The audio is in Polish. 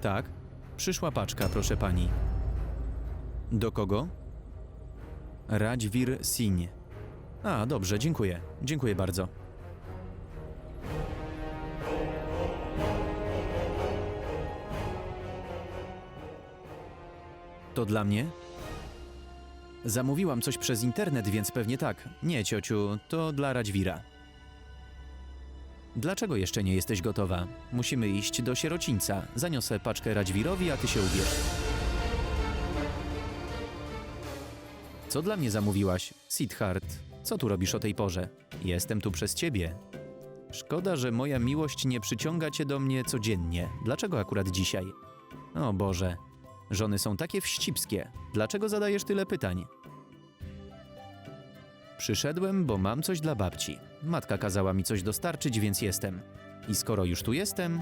Tak, przyszła paczka, proszę pani. Do kogo? Radźwir Siń. A, dobrze, dziękuję. Dziękuję bardzo. To dla mnie? Zamówiłam coś przez internet, więc pewnie tak. Nie, ciociu, to dla Radźwira. Dlaczego jeszcze nie jesteś gotowa? Musimy iść do sierocińca. Zaniosę paczkę Radźwirowi, a ty się ubierz. Co dla mnie zamówiłaś? Sidhart, co tu robisz o tej porze? Jestem tu przez ciebie. Szkoda, że moja miłość nie przyciąga cię do mnie codziennie. Dlaczego akurat dzisiaj? O Boże, żony są takie wścibskie. Dlaczego zadajesz tyle pytań? Przyszedłem, bo mam coś dla babci. Matka kazała mi coś dostarczyć, więc jestem. I skoro już tu jestem,